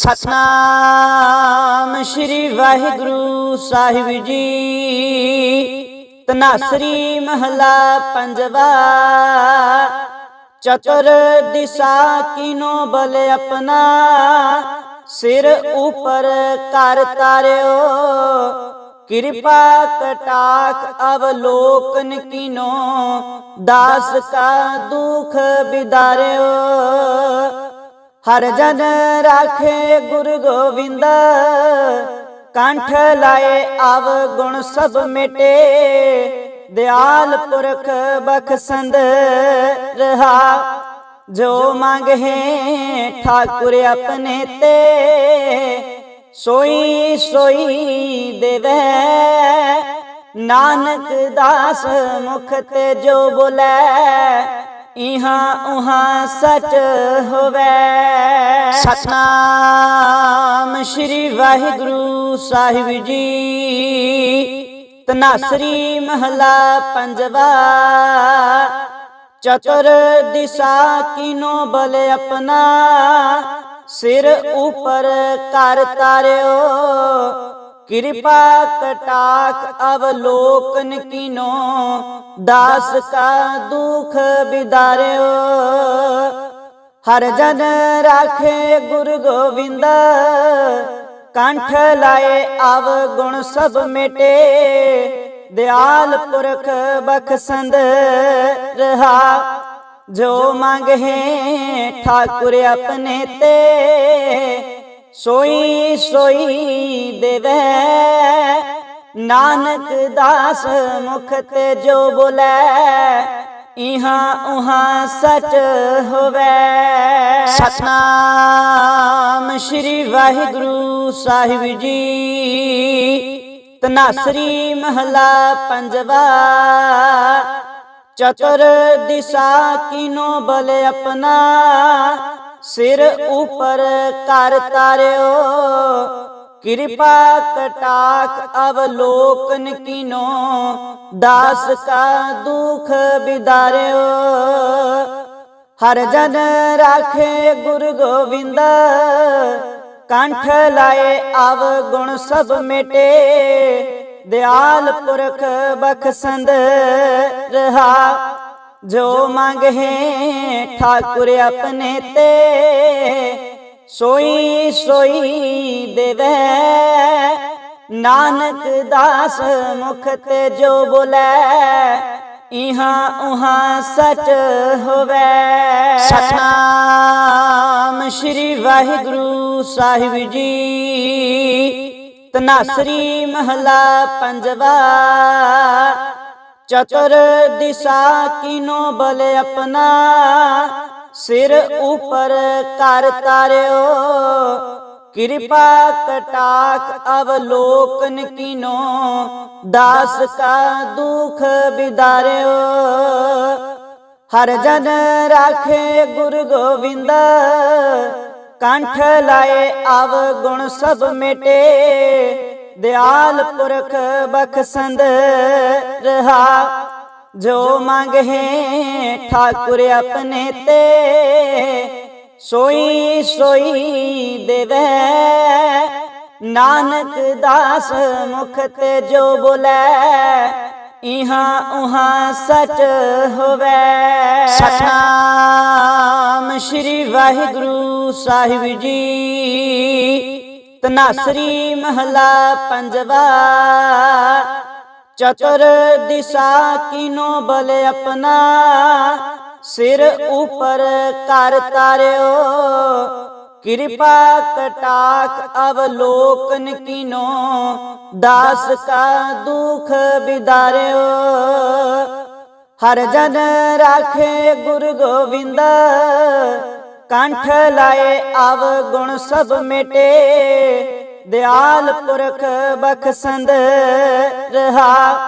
ਸਤਨਾਮ ਸ੍ਰੀ ਵਾਹਿਗੁਰੂ ਸਾਹਿਬ ਜੀ। ਤਨਾਸਰੀ ਮਹਲਾ ਪੰਜਵਾ। ਚਤੁਰ ਦਿਸ਼ਾ ਕੀਨੋ ਬਲ ਆਪਣਾ। ਸਿਰ ਉਪਰ ਕਰ ਤਾਰਿਓ। ਕਿਰਪਾ ਕਟਾਕ ਅਵਲੋਕਨ ਕਿਨੋ। ਦਾਸ ਕਾ ਦੁਖ ਬਿਦਾਰਿਓ। ਹਰ ਜਨ ਰਾਖੇ ਗੁਰ ਗੋਬਿੰਦ ਕੰਠ ਲਾਏ ਆਵ ਗੁਣ ਸਭ ਮਿਟੇ। ਦਿਆਲ ਪੁਰਖ ਬਖਸੰਦ ਰਹਾ। ਜੋ ਮੰਗਹਿ ਠਾਕੁਰ ਆਪਣੇ ਤੇ। ਸੋਈ ਸੋਈ ਦੇਵੇ। ਨਾਨਕ ਦਾਸ ਮੁਖ ਤੇ ਜੋ ਬੋਲੇ। ਇਹਾਂ ਉਹਾਂ ਸਚ ਹੋਵੇ। ਸਤਨਾਮ ਸ੍ਰੀ ਵਾਹਿਗੁਰੂ ਸਾਹਿਬ ਜੀ। ਤਨਾਸਰੀ ਮਹਲਾ ਪੰਜਵਾ। ਚਤੁਰ ਦਿਸ਼ਾ ਕੀਨੋ ਬਲ ਆਪਣਾ। ਸਿਰ ਉਪਰ ਕਰ ਤਾਰਿਓ। ਕਿਰਪਾ ਕਟਾਕ ਅਵਲੋਕਨ ਕੀਨੋ, ਦਾਸ ਕਾ ਦੁਖ ਬਿਦਾਰਿਓ। ਹਰ ਜਨ ਰਾਖੇ ਗੁਰ ਗੋਬਿੰਦ ਕੰਠ ਲਾਏ ਆਵ ਗੁਣ ਸਭ ਮਿਟੇ। ਦਿਆਲ ਪੁਰਖ ਬਖਸੰਦ ਰਹਾ, ਜੋ ਮੰਗਹਿ ਠਾਕੁਰ ਆਪਣੇ ਤੇ। ਸੋਈ ਸੋਈ ਦੇਵੇ। ਨਾਨਕ ਦਾਸ ਮੁਖ ਤੇ ਜੋ ਬੋਲੇ, ਇਹਾ ਉਹਾ ਸਚ ਹੋਵੇ। ਸਤਨਾਮ ਸ੍ਰੀ ਵਾਹਿਗੁਰੂ ਸਾਹਿਬ ਜੀ। ਤਨਾਸਰੀ ਮਹਲਾ ਪੰਜਵਾ। ਚਤੁਰ ਦਿਸ਼ਾ ਕੀਨੋ ਬਲ ਆਪਣਾ। ਸਿਰ ਉਪਰ ਕਰ ਤਾਰਿਓ। ਕਿਰਪਾ ਕਟਾਕ ਅਵਲੋਕਨ ਕੀਨੋ। ਦਾਸ ਕਾ ਦੁਖ ਬਿਦਾਰਿਓ। ਹਰ ਜਨ ਰਾਖੇ ਗੁਰ ਗੋਬਿੰਦ ਕੰਠ ਲਾਏ ਆਵ ਗੁਣ ਸਭ ਮਿਟੇ। ਦਿਆਲ ਪੁਰਖ ਬਖਸੰਦ ਰਹਾ। ਜੋ ਮੰਗਹਿ ਠਾਕੁਰ ਆਪਣੇ ਤੇ ਸੋਈ ਸੋਈ ਦੇਵੇ। ਨਾਨਕ ਦਾਸ ਮੁਖ ਤੇ ਜੋ ਬੋਲੇ ਇਹਾਂ ਉਹਾਂ ਸਚ ਹੋਵੇ। ਸਤਨਾਮ ਸ੍ਰੀ ਵਾਹਿਗੁਰੂ ਸਾਹਿਬ ਜੀ। ਤਨਾਸਰੀ ਮਹਲਾ ਪੰਜਵਾ। ਚਤੁਰ ਦਿਸ਼ਾ ਕੀਨੋ ਬਲ ਆਪਣਾ। ਸਿਰ ਉਪਰ ਕਰ ਤਾਰਿਓ। ਕਿਰਪਾ ਕਟਾਕ ਅਵਲੋਕਨ ਕੀਨੋ। ਦਾਸ ਕਾ ਦੁਖ ਬਿਦਾਰਿਓ। ਹਰ ਜਨ ਰਾਖੇ ਗੁਰ ਗੋਬਿੰਦ ਕੰਠ ਲਾਏ ਆਵ ਗੁਣ ਸਭ ਮਿਟੇ। ਦਿਆਲ ਪੁਰਖ ਬਖਸੰਦ ਰਹਾ ਜੋ ਮੰਗਹਿ ਠਾਕੁਰ ਆਪਣੇ ਤੇ ਸੋਈ ਸੋਈ ਦੇਵੇ। ਨਾਨਕ ਦਾਸ ਮੁਖ ਤੇ ਜੋ ਬੋਲੇ ਇਹਾਂ ਉਹਾਂ ਸਚ ਹੋਵੇ। ਸਤਨਾਮ ਸ੍ਰੀ ਵਾਹਿਗੁਰੂ ਸਾਹਿਬ ਜੀ। ਤਨਾਸਰੀ ਮਹਲਾ ਪੰਜਵਾ। ਚਤੁਰ ਦਿਸ਼ਾ ਕੀਨੋ ਬਲ ਆਪਣਾ। ਸਿਰ ਉਪਰ ਕਰ ਤਾਰਿਓ। ਕਿਰਪਾ ਕਟਾਕ ਅਵਲੋਕਨ ਕਿਨੋ। ਦਾਸ ਕਾ ਦੁਖ ਬਿਦਾਰਿਓ। ਹਰ ਜਨ ਰਾਖੇ ਗੁਰ ਗੋਬਿੰਦ ਕੰਠ ਲਾਏ ਆਵ ਗੁਣ ਸਭ ਮਿਟੇ। ਦਿਆਲ ਪੁਰਖ ਬਖਸੰਦ ਰਹਾ।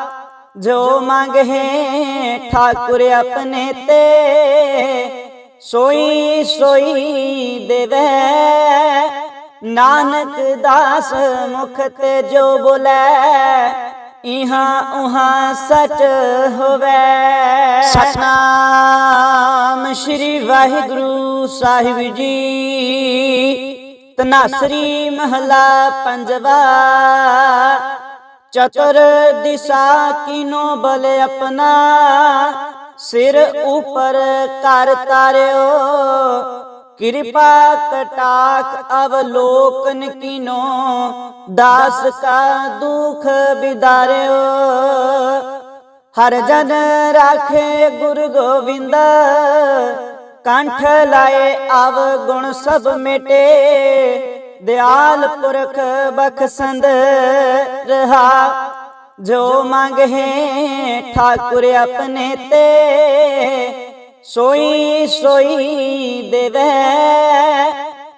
ਜੋ ਮੰਗਹਿ ਠਾਕੁਰ ਆਪਣੇ ਤੇ। ਸੋਈ ਸੋਈ ਦੇਵੇ। ਨਾਨਕ ਦਾਸ ਮੁਖ ਤੇ ਜੋ ਬੋਲੇ ਇਹਾਂ ਉਹਾਂ ਸਚ ਹੋਵੇ। ਸਤਨਾਮ ਸ੍ਰੀ ਵਾਹਿਗੁਰੂ। ਸਾਹਿਬ ਜੀ, ਤਨਾਸਰੀ ਮਹਲਾ ਪੰਜਵਾ। ਚਤੁਰ ਦਿਸ਼ਾ ਕਿਨੋ ਬਲ ਆਪਣਾ, ਸਿਰ ਉਪਰ ਕਰ ਤਾਰਿਓ। ਕਿਰਪਾ ਕਟਾਕ ਅਵਲੋਕਨ ਕਿਨੋ, ਦਾਸ ਕਾ ਦੁਖ ਬਿਦਾਰਿਓ। ਹਰ ਜਨ ਰਾਖੇ ਗੁਰ ਗੋਬਿੰਦ ਕੰਠ ਲਾਏ ਆਵ ਗੁਣ ਸਭ ਮਿਟੇ। ਦਿਆਲ ਪੁਰਖ ਬਖਸੰਦ ਰਹਾ। ਜੋ ਮੰਗਹਿ ਠਾਕੁਰ ਆਪਣੇ ਤੇ, ਸੋਈ ਸੋਈ ਦੇਵੇ।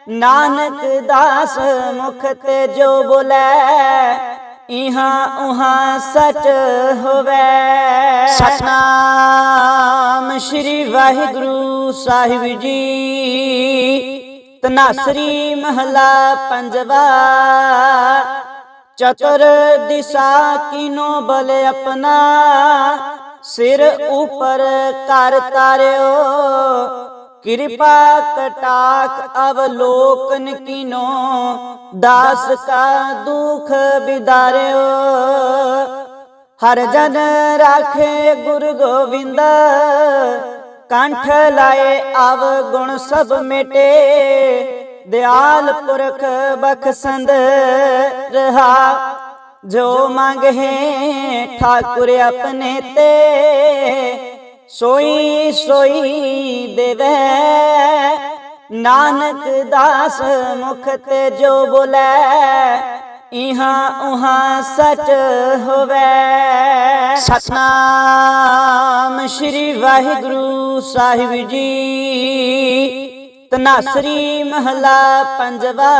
ਨਾਨਕ ਦਾਸ ਮੁਖ ਤੇ ਜੋ ਬੋਲੇ ਇਹਾਂ ਉਹਾਂ ਸਚ ਹੋਵੇ। ਸਤਨਾਮ ਸ੍ਰੀ ਵਾਹਿਗੁਰੂ ਸਾਹਿਬ ਜੀ। ਤਨਾਸਰੀ ਮਹਲਾ ਪੰਜਵਾ। ਚਤੁਰ ਦਿਸ਼ਾ ਕੀਨੋ ਬਲ ਆਪਣਾ। ਸਿਰ ਉਪਰ ਕਰ ਤਾਰਿਓ। ਕਿਰਪਾ ਕਟਾਕ ਅਵਲੋਕਨ ਕੀਨੋ, ਦਾਸ ਕਾ ਦੁਖ ਬਿਦਾਰਿਓ। ਹਰ ਜਨ ਰਾਖੇ ਗੁਰ ਗੋਬਿੰਦ ਕੰਠ ਲਾਏ ਅਵ ਗੁਣ ਸਭ ਮਿਟੇ। ਦਿਆਲ ਪੁਰਖ ਬਖਸੰਦ ਰਹਾ, ਜੋ ਮੰਗਹਿ ਠਾਕੁਰ ਆਪਣੇ ਤੇ। ਸੋਈ ਸੋਈ ਦੇਵੇ। ਨਾਨਕ ਦਾਸ ਮੁਖ ਤੇ ਜੋ ਬੋਲੇ, ਇਹਾਂ ਉਹਾਂ ਸਚ ਹੋਵੇ। ਸਤਨਾਮ ਸ੍ਰੀ ਵਾਹਿਗੁਰੂ ਸਾਹਿਬ ਜੀ। ਤਨਾਸਰੀ ਮਹਲਾ ਪੰਜਵਾ।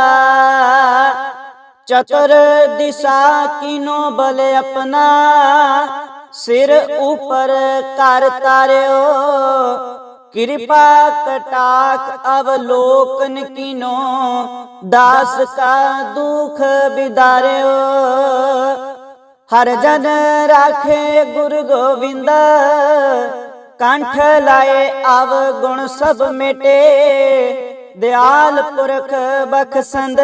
ਚਤੁਰ ਦਿਸ਼ਾ ਕੀਨੋ ਬਲ ਆਪਣਾ। ਸਿਰ ਉਪਰ ਕਰ ਤਾਰਿਓ। ਕਿਰਪਾ ਕਟਾਕ ਅਵਲੋਕਨ ਕੀਨੋ। ਦਾਸ ਕਾ ਦੁਖ ਬਿਦਾਰਿਓ। ਹਰ ਜਨ ਰਾਖੇ ਗੁਰ ਗੋਬਿੰਦ ਕੰਠ ਲਾਏ ਅਵ ਗੁਣ ਸਭ ਮਿਟੇ। ਦਿਆਲ ਪੁਰਖ ਬਖਸੰਦ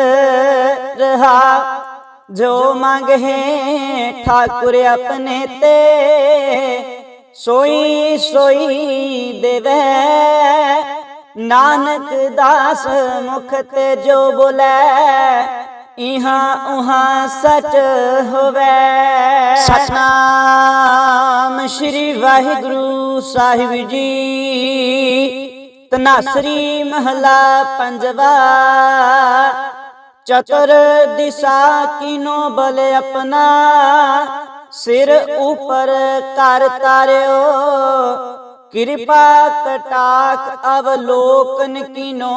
ਰਹਾ। ਜੋ ਮੰਗਹਿ ਠਾਕੁਰ ਆਪਣੇ ਤੇ ਸੋਈ ਸੋਈ ਦੇਵੇ। ਨਾਨਕ ਦਾਸ ਮੁਖ ਤੇ ਜੋ ਬੋਲੇ ਇਹਾਂ ਉਹਾਂ ਸਚ ਹੋਵੇ। ਸਤਨਾਮ ਸ੍ਰੀ ਵਾਹਿਗੁਰੂ ਸਾਹਿਬ ਜੀ। ਤਨਾਸਰੀ ਮਹਲਾ ਪੰਜਵਾ। ਚਤੁਰ ਦਿਸ਼ਾ ਕੀਨੋ ਬਲ ਆਪਣਾ? ਸਿਰ ਉਪਰ ਕਰ ਤਾਰਿਓ। ਕਿਰਪਾ ਕਟਾਕ ਅਵਲੋਕਨ ਕੀਨੋ?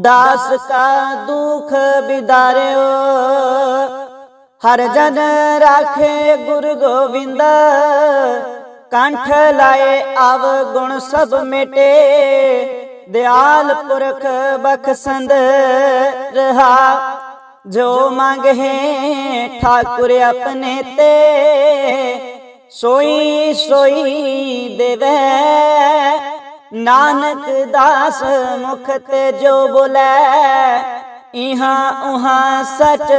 ਦਾਸ ਕਾ ਦੁਖ ਬਿਦਾਰਿਓ। ਹਰ ਜਨ ਰਾਖੇ ਗੁਰ ਗੋਬਿੰਦ ਕੰਠ ਲਾਏ ਅਵ ਗੁਣ ਸਭ ਮਿਟੇ। ਦਿਆਲ ਪੁਰਖ ਬਖਸੰਦ ਰਹਾ। ਜੋ ਮੰਗਹਿ ਠਾਕੁਰ ਆਪਣੇ ਤੇ, ਸੋਈ ਸੋਈ ਦੇਵੇ। ਨਾਨਕ ਦਾਸ ਮੁਖ ਤੇ ਜੋ ਬੋਲੇ, ਇਹਾ ਉਹਾਂ ਸਚ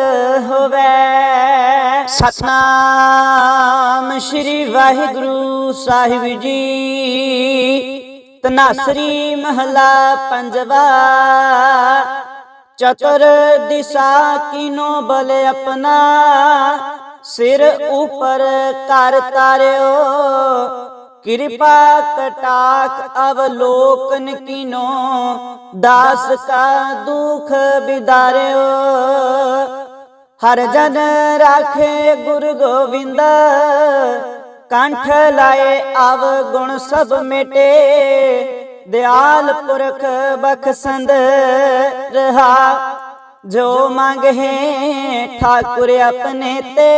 ਹੋਵੇ। ਸਤਨਾਮ ਸ੍ਰੀ ਵਾਹਿਗੁਰੂ ਸਾਹਿਬ ਜੀ। ਤਨਾਸਰੀ ਮਹਲਾ ਪੰਜਵਾ। ਚਤੁਰ ਦਿਸ਼ਾ ਕੀਨੋ ਬਲ ਆਪਣਾ। ਸਿਰ ਉਪਰ ਕਰ ਤਾਰਿਓ। ਕਿਰਪਾ ਕਟਾਕ ਅਵਲੋਕਨ ਕੀਨੋ। ਦਾਸ ਕਾ ਦੁਖ ਬਿਦਾਰਿਓ। ਹਰ ਜਨ ਰਾਖੇ ਗੁਰ ਗੋਬਿੰਦ ਕੰਠ ਲਾਏ ਆਵ ਗੁਣ ਸਭ ਮਿਟੇ। ਦਿਆਲ ਪੁਰਖ ਬਖਸੰਦ ਰਹਾ। ਜੋ ਮੰਗਹਿ ਠਾਕੁਰ ਆਪਣੇ ਤੇ।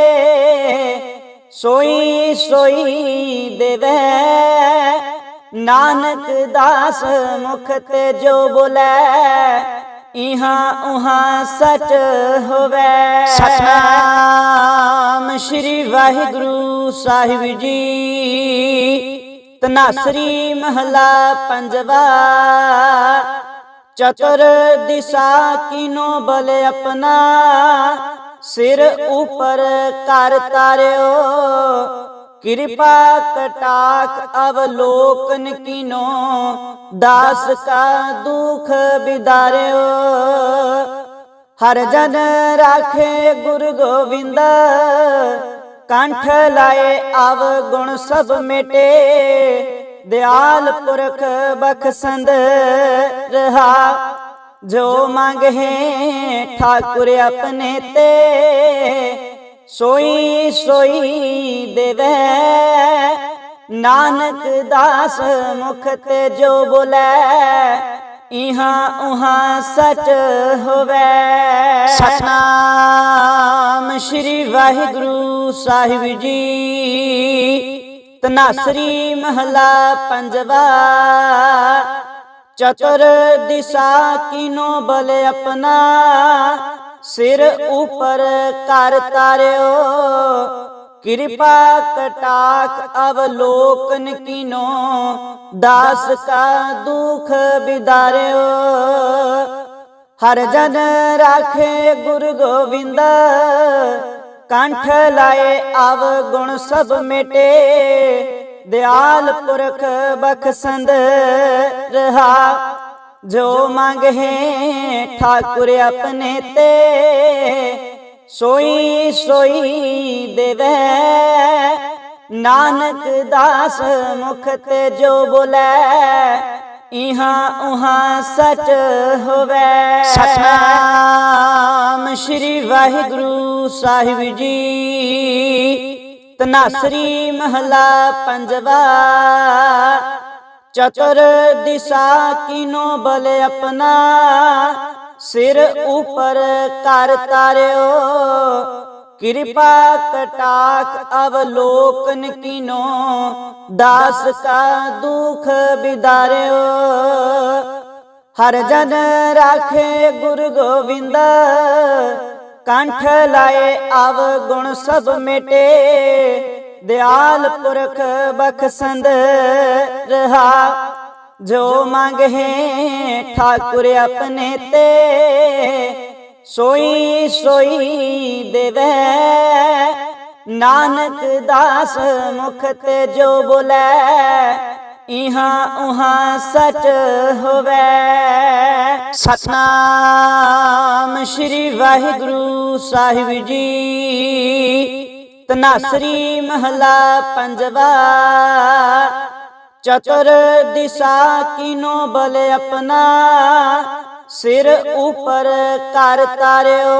ਸੋਈ ਸੋਈ ਦੇਵੇ। ਨਾਨਕ ਦਾਸ ਮੁਖ ਤੇ ਜੋ ਬੋਲੇ। ਇਹਾਂ ਉਹਾਂ ਸਚ ਹੋਵੇ। ਸਤਨਾਮ ਸ੍ਰੀ ਵਾਹਿਗੁਰੂ ਸਾਹਿਬ ਜੀ। ਤਨਾਸਰੀ ਮਹਲਾ ਪੰਜਵਾ। ਚਤੁਰ ਦਿਸ਼ਾ ਕਿਨੋ ਬਲ ਆਪਣਾ। ਸਿਰ ਉਪਰ ਕਰ ਤਾਰਿਓ। कृपा कटाक अवलोकन किनो दास का दुख बिदार्यो हर जन राखे गुरु गोविंद कंठ लाए आव गुण सब मेटे दयाल पुरख बखसंद रहा जो मांगे ठाकुर अपने ते ਸੋਈ ਸੋਈ ਦੇਵੈ। ਨਾਨਕ ਦਾਸ ਮੁਖ ਤੇ ਜੋ ਬੋਲੇ ਇਹਾਂ ਉਹਾਂ ਸਚ ਹੋਵੇ। ਸਤਨਾਮ ਸ੍ਰੀ ਵਾਹਿਗੁਰੂ ਸਾਹਿਬ ਜੀ ਤਨਾਸਰੀ ਮਹਲਾ ਪੰਜਵਾ। ਚਤੁਰ ਦਿਸ਼ਾ ਕੀਨੋ ਬਲ ਆਪਣਾ ਸਿਰ ਉਪਰ ਕਰ ਤਾਰਿਓ। ਕਿਰਪਾ ਕਟਾਕ ਅਵਲੋਕਨ ਕੀਨੋ। ਦਾਸ ਕਾ ਦੁਖ ਬਿਦਾਰਿਓ। ਹਰ ਜਨ ਰਾਖੇ ਗੁਰ ਗੋਬਿੰਦ ਕੰਠ ਲਾਏ ਆਵ ਗੁਣ ਸਭ ਮਿਟੇ। ਦਿਆਲ ਪੁਰਖ ਬਖਸੰਦ ਰਹਾ। ਜੋ ਮੰਗਹਿ ਠਾਕੁਰ ਆਪਣੇ ਤੇ ਸੋਈ ਸੋਈ ਦੇਵੈ। ਨਾਨਕ ਦਾਸ ਮੁਖ ਤੇ ਜੋ ਬੋਲੇ ਇਹਾਂ ਉਹਾਂ ਸਚ ਹੋਵੇ। ਸਤਨਾਮ ਸ੍ਰੀ ਵਾਹਿਗੁਰੂ ਸਾਹਿਬ ਜੀ। ਤਨਾਸਰੀ ਮਹਲਾ ਪੰਜਵਾ। ਚਤੁਰ ਦਿਸ਼ਾ ਕੀਨੋ ਬਲ ਆਪਣਾ? ਸਿਰ ਉਪਰ ਕਰ ਤਾਰਿਓ। ਕਿਰਪਾ ਕਟਾਕ ਅਵਲੋਕਨ ਕੀਨੋ? ਦਾਸ ਕਾ ਦੁਖ ਬਿਦਾਰਿਓ। ਹਰ ਜਨ ਰਾਖੇ ਗੁਰ ਗੋਬਿੰਦ ਕੰਠ ਲਾਏ ਅਵ ਗੁਣ ਸਭ ਮਿਟੇ। ਦਿਆਲ ਪੁਰਖ ਬਖਸੰਦ ਰਹਾ। ਜੋ ਮੰਗਹਿ ਠਾਕੁਰ ਆਪਣੇ ਤੇ, ਸੋਈ ਸੋਈ ਦੇਵੈ। ਨਾਨਕ ਦਾਸ ਮੁਖ ਤੇ ਜੋ ਬੋਲੇ, ਇਹਾ ਉਹਾ ਸਚ ਹੋਵੇ। ਸਤਨਾਮ ਸ੍ਰੀ ਵਾਹਿਗੁਰੂ ਸਾਹਿਬ ਜੀ। ਤਨਾਸਰੀ ਮਹਲਾ ਪੰਜਵਾ। ਚਤੁਰ ਦਿਸ਼ਾ ਕੀਨੋ ਬਲ ਆਪਣਾ। ਸਿਰ ਉਪਰ ਕਰ ਤਾਰਿਓ।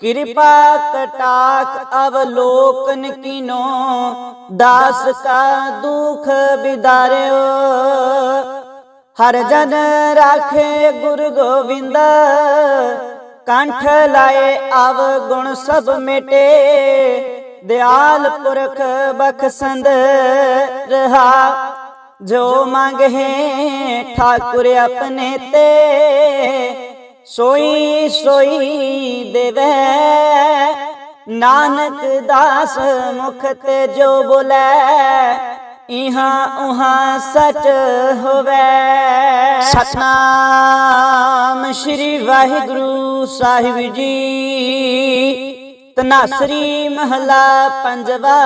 ਕਿਰਪਾ ਕਟਾਕ ਅਵਲੋਕਨ ਕਿਨੋ। ਦਾਸ ਕਾ ਦੁਖ ਬਿਦਾਰਿਓ। ਹਰ ਜਨ ਰਾਖੇ ਗੁਰ ਗੋਬਿੰਦ ਕੰਠ ਲਾਏ ਆਵ ਗੁਣ ਸਭ ਮਿਟੇ। ਦਿਆਲ ਪੁਰਖ ਬਖਸੰਦ ਰਹਾ। ਜੋ ਮੰਗਹਿ ਠਾਕੁਰ ਆਪਣੇ ਤੇ। ਸੋਈ ਸੋਈ ਦੇਵੈ। ਨਾਨਕ ਦਾਸ ਮੁਖ ਤੇ ਜੋ ਬੋਲੇ। ਇਹਾਂ ਉਹਾਂ ਸਚ ਹੋਵੇ। ਸਤਨਾਮ ਸ੍ਰੀ ਵਾਹਿਗੁਰੂ ਸਾਹਿਬ ਜੀ। ਤਨਾਸਰੀ ਮਹਲਾ ਪੰਜਵਾ।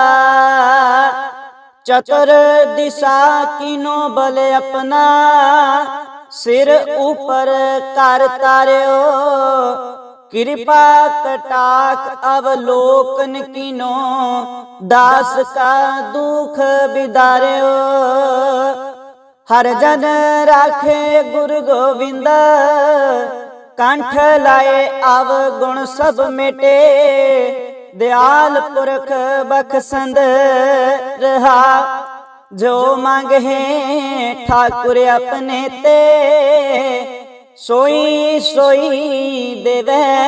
ਚਤੁਰ ਦਿਸ਼ਾ ਕੀਨੋ ਬਲ ਆਪਣਾ। ਸਿਰ ਉਪਰ ਕਰ ਤਾਰਿਓ। ਕਿਰਪਾ ਕਟਾਕ ਅਵਲੋਕਨ ਕੀਨੋ, ਦਾਸ ਕਾ ਦੁਖ ਬਿਦਾਰਿਓ। ਹਰ ਜਨ ਰਾਖੇ ਗੁਰ ਗੋਬਿੰਦ ਕੰਠ ਲਾਏ ਅਵ ਗੁਣ ਸਭ ਮਿਟੇ। ਦਿਆਲ ਪੁਰਖ ਬਖਸੰਦ ਰਹਾ, ਜੋ ਮੰਗਹਿ ਠਾਕੁਰ ਆਪਣੇ ਤੇ। ਸੋਈ ਸੋਈ ਦੇਵੈ।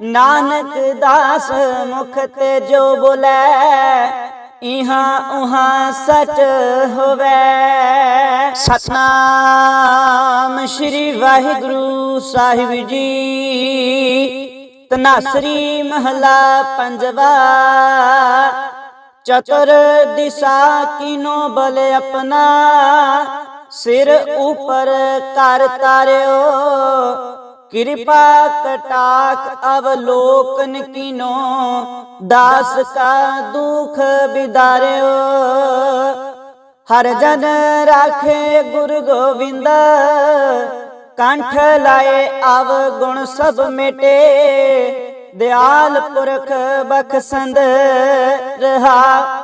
ਨਾਨਕ ਦਾਸ ਮੁਖ ਤੇ ਜੋ ਬੋਲੇ, ਇਹਾ ਉਹਾ ਸਚ ਹੋਵੇ। ਸਤਨਾਮ ਸ੍ਰੀ ਵਾਹਿਗੁਰੂ ਸਾਹਿਬ ਜੀ। ਤਨਾਸਰੀ ਮਹਲਾ ਪੰਜਵਾ। ਚਤੁਰ ਦਿਸ਼ਾ ਕੀਨੋ ਬਲ ਆਪਣਾ। ਸਿਰ ਉਪਰ ਕਰ ਤਾਰਿਓ। ਕਿਰਪਾ ਕਟਾਕ ਅਵਲੋਕਨ ਕੀਨੋ। ਦਾਸ ਕਾ ਦੁਖ ਬਿਦਾਰਿਓ। ਹਰ ਜਨ ਰਾਖੇ ਗੁਰ ਗੋਬਿੰਦ ਕੰਠ ਲਾਏ ਅਵ ਗੁਣ ਸਭ ਮਿਟੇ। ਦਿਆਲ ਪੁਰਖ ਬਖਸੰਦ ਰਹਾ।